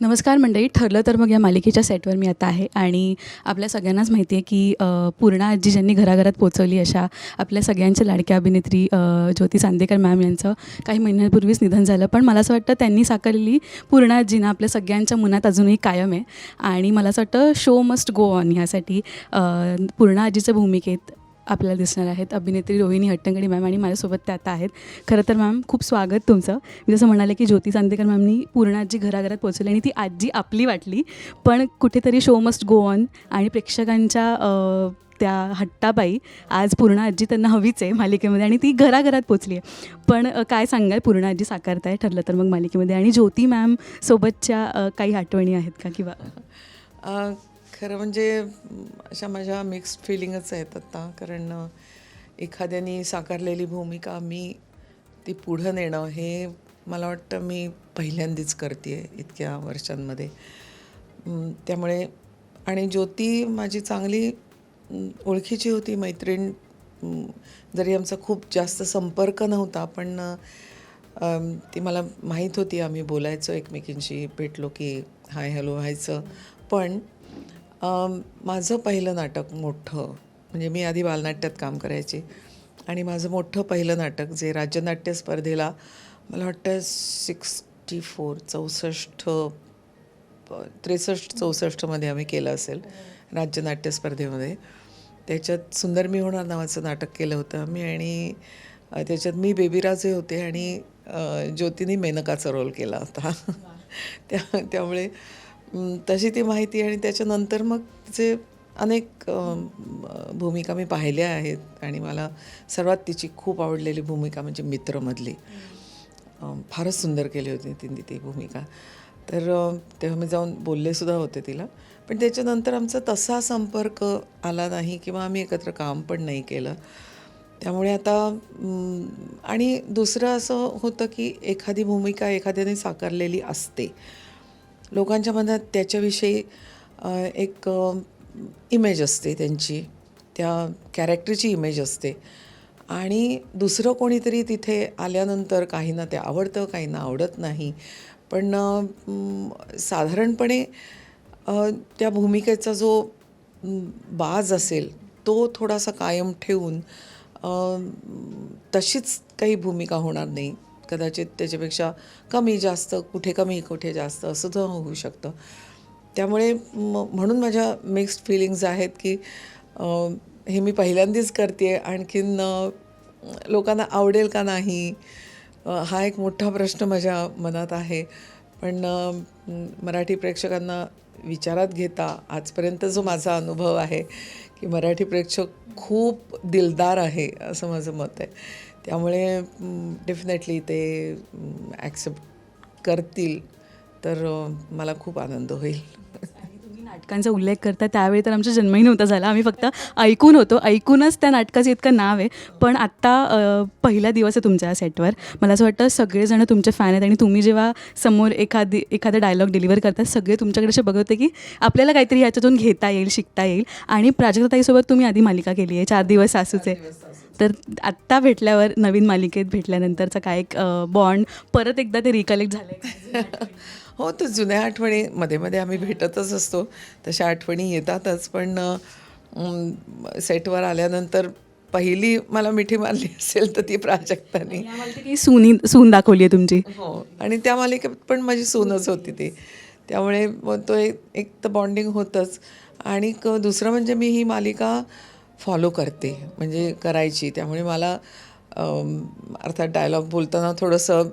नमस्कार मंडळी ठरलं तर मग या मालिकेच्या सेटवर मी आता आहे आणि आपल्या सगळ्यांनाच माहिती आहे की पूर्णा आजी ज्यांनी घराघरात पोचवली अशा आपल्या सगळ्यांच्या लाडक्या अभिनेत्री ज्योती चांदेकर मॅम यांचं काही महिन्यांपूर्वीच निधन झालं. पण मला असं वाटतं त्यांनी साकारलेली पूर्णा आजी ना आपल्या सगळ्यांच्या मनात अजूनही कायम आहे. आणि मला असं वाटतं शो मस्ट गो ऑन ह्यासाठी पूर्णा आजीच्या भूमिकेत आपल्याला दिसणार आहेत. अभिनेत्री रोहिणी हट्टंगडी मॅम आणि माझ्यासोबत त्या आता आहेत. खरं तर मॅम खूप स्वागत तुमचं. मी जसं म्हणाले की ज्योती चांदेकर मॅमनी पूर्ण आजी घराघरात पोहोचली आणि ती आजी आपली वाटली. पण कुठेतरी शो मस्ट गो ऑन आणि प्रेक्षकांच्या त्या हट्टाबाई आज पूर्ण आजी त्यांना हवीच आहे मालिकेमध्ये आणि ती घराघरात पोचली आहे पण काय सांगाल? पूर्ण आजी साकारताय ठरलं तर मग मालिकेमध्ये. आणि ज्योती मॅम सोबतच्या काही आठवणी आहेत का किंवा? खरं म्हणजे अशा माझ्या मिक्स्ड फिलिंगच आहेत आत्ता कारण एखाद्याने साकारलेली भूमिका मी ती पुढं नेणं हे मला वाटतं मी पहिल्यांदीच करते आहे इतक्या वर्षांमध्ये. त्यामुळे आणि ज्योती माझी चांगली ओळखीची होती मैत्रीण. जरी आमचा खूप जास्त संपर्क नव्हता पण ती मला माहीत होती आम्ही बोलायचो एकमेकींशी भेटलो की हाय हॅलो व्हायचं पण माझं पहिलं नाटक मोठं म्हणजे मी आधी बालनाट्यात काम करायचे. आणि माझं मोठं पहिलं नाटक जे राज्यनाट्य स्पर्धेला मला वाटतं सिक्स्टी फोर चौसष्ट त्रेसष्ट चौसष्टमध्ये आम्ही केलं असेल राज्यनाट्य स्पर्धेमध्ये. त्याच्यात सुंदर मी होणार नावाचं नाटक केलं होतं आम्ही आणि त्याच्यात मी बेबीराजे होते आणि ज्योतीने मेनकाचा रोल केला होता. त्या त्यामुळे तशी ती माहिती आणि त्याच्यानंतर मग तिचे अनेक भूमिका मी पाहिल्या आहेत. आणि मला सर्वात तिची खूप आवडलेली भूमिका म्हणजे मित्रमधली. फारच सुंदर केली होती तिने ती भूमिका. तर तेव्हा मी जाऊन बोलले सुद्धा होते तिला. पण त्याच्यानंतर आमचा तसा संपर्क आला नाही किंवा आम्ही एकत्र काम पण नाही केलं. त्यामुळे आता आणि दुसरं असं होतं की एखादी भूमिका एखाद्याने साकारलेली असते. लोकांच्या मनात त्याच्याविषयी एक इमेज असते त्यांची. त्या कॅरेक्टरची इमेज असते. आणि दुसरं कोणीतरी तिथे आल्यानंतर काहींना ते आवडतं काहींना आवडत नाही. पण साधारणपणे त्या भूमिकेचा जो बाज असेल तो थोडासा कायम ठेवून तशीच काही भूमिका होणार नाही. कदाचित त्याच्यापेक्षा कमी जास्त कुठे कमी कुठे जास्त असं तर होऊ शकतं. त्यामुळे म म्हणून माझ्या मिक्स्ड फिलिंग्ज आहेत की हे मी पहिल्यांदाच करते आहे आणखीन लोकांना आवडेल का नाही? हा एक मोठा प्रश्न माझ्या मनात आहे. पण मराठी प्रेक्षकांना विचारात घेता आजपर्यंत जो माझा अनुभव आहे की मराठी प्रेक्षक खूप दिलदार आहे असं माझं मत आहे. त्यामुळे डेफिनेटली ते ॲक्सेप्ट करतील. तर मला खूप आनंद होईल. नाटकांचा उल्लेख करता त्यावेळी तर आमचा जन्मही नव्हता झाला. आम्ही फक्त ऐकून होतो. ऐकूनच त्या नाटकाचं इतकं नाव आहे. पण आत्ता पहिला दिवस आहे तुमच्या सेटवर मला असं वाटतं सगळेजण तुमचे फॅन आहेत आणि तुम्ही जेव्हा समोर एखादी एखादा डायलॉग डिलिव्हर करता सगळे तुमच्याकडे असे बघत होते की आपल्याला काहीतरी ह्याच्यातून घेता येईल शिकता येईल. आणि प्राजक्ताताईसोबत तुम्ही आधी मालिका केली आहे. चार दिवस सासूचे. तर आत्ता भेटल्यावर नवीन मालिकेत भेटल्यानंतरचा काय एक बॉन्ड परत एकदा ते रिकलेक्ट झाले हो तर जुन्या आठवणी मध्ये मध्ये आम्ही भेटतच असतो. तशा आठवणी येतातच पण सेटवर आल्यानंतर पहिली मला मिठी मारली असेल तर ती प्राजक्तानी. सुनी सून दाखवली आहे तुमची. हो आणि त्या मालिकेत पण माझी सूनच होती ती. त्यामुळे तो एक एक तर बॉन्डिंग होतंच. आणि दुसरं म्हणजे मी ही मालिका फॉलो करते म्हणजे करायची. त्यामुळे मला अर्थात डायलॉग बोलताना थोडंसं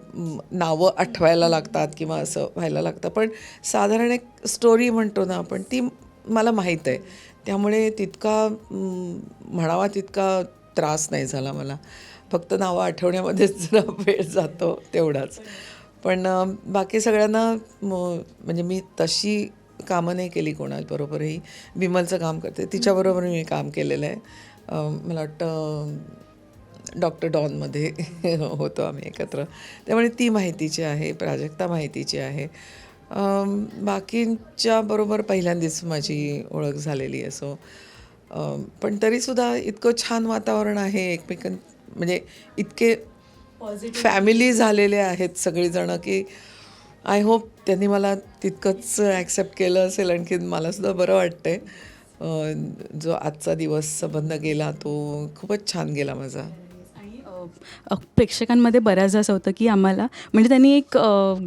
नावं आठवायला लागतात किंवा असं व्हायला लागतं. पण साधारण एक स्टोरी म्हणतो ना आपण ती मला माहीत आहे. त्यामुळे तितका म्हणावा तितका त्रास नाही झाला मला. फक्त नावं आठवण्यामध्येच जरा वेळ जातो तेवढाच. पण बाकी सगळ्यांना म- म्हणजे मी तशी कामं नाही केली कोणाबरोबरही विमलचं काम करते. तिच्याबरोबर मी काम केलेलं आहे. मला वाटतं डॉक्टर डॉनमध्ये होतो आम्ही एकत्र. त्यामुळे ती माहितीची आहे प्राजक्ता माहितीची आहे. बाकींच्या बरोबर पहिल्यांदाच माझी ओळख झालेली आहे सो अम, पण तरीसुद्धा इतकं छान वातावरण आहे एकमेकां म्हणजे इतके फॅमिली झालेले आहेत सगळीजणं की आय होप त्यांनी मला तितकंच ॲक्सेप्ट केलं असेल आणखी मलासुद्धा बरं वाटतंय. जो आजचा दिवस संबंध गेला तो खूपच छान गेला माझा. प्रेक्षकांमध्ये बऱ्याचदा असं होतं की आम्हाला म्हणजे त्यांनी एक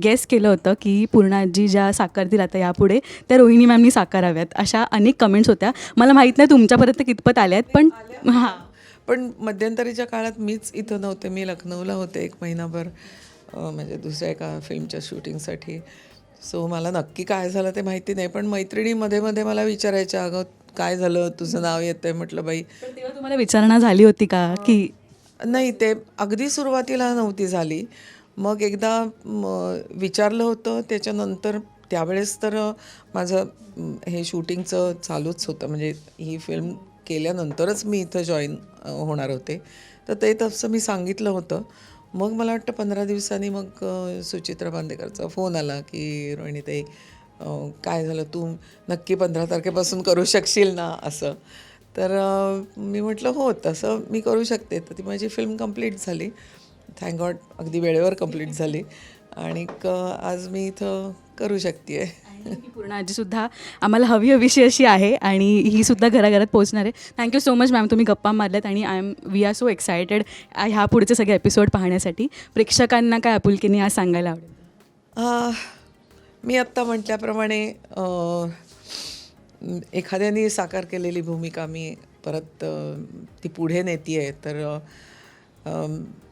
गेस केलं होतं की पूर्ण आजी ज्या साकारतील आता यापुढे त्या रोहिणी मॅमनी साकाराव्यात अशा अनेक कमेंट्स होत्या. मला माहीत नाही तुमच्यापर्यंत कितपत आल्या आहेत पण हां. पण मध्यंतरीच्या काळात मीच इथं नव्हते मी लखनौला होते एक महिनाभर. म्हणजे दुसऱ्या एका फिल्मच्या शूटिंगसाठी. सो मला नक्की काय झालं ते माहिती नाही पण मैत्रिणी मध्ये मध्ये मला विचारायच्या अगं काय झालं? तुझं नाव येतंय? म्हटलं बाई. तेव्हा तुम्हाला विचारणा झाली होती का? की नाही ते अगदी सुरुवातीला नव्हती झाली. मग एकदा विचारलं होतं त्याच्यानंतर त्यावेळेस तर माझं हे शूटिंगचं चालूच होतं. म्हणजे ही फिल्म केल्यानंतरच मी इथं जॉईन होणार होते. तर ते तसं मी सांगितलं होतं. मग मला वाटतं पंधरा दिवसांनी मग सुचित्रा बांदेकरचा फोन आला की रोहिणीताई अ, काय झालं तू नक्की पंधरा तारखेपासून करू शकशील ना असं. तर मी म्हटलं हो तसं मी करू शकते. तर ती माझी फिल्म कंप्लीट झाली. थँक गॉड अगदी वेळेवर कंप्लीट झाली. आणि क आज मी इथं करू शकते पूर्ण आजीसुद्धा आम्हाला हवी हवीशी अशी आहे आणि ही सुद्धा घराघरात पोहोचणार आहे. थँक्यू सो मच मॅम तुम्ही गप्पा मारल्यात आणि I am we are so excited ह्या पुढचे सगळे एपिसोड पाहण्यासाठी. प्रेक्षकांना काय आपुलकीने आज सांगायला आवडेल? मी आत्ता म्हटल्याप्रमाणे एखाद्याने साकार केलेली भूमिका मी परत ती पुढे नेती आहे तर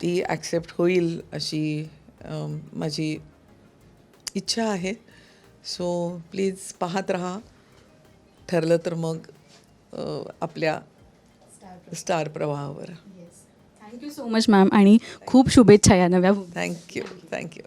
ती ॲक्सेप्ट होईल अशी माझी इच्छा आहे. सो प्लीज पाहत राहा. ठरलं तर मग आपल्या स्टार प्रवाहावर. Thank you so much ma'am आणि खूप शुभेच्छा या नव्या. Thank you thank you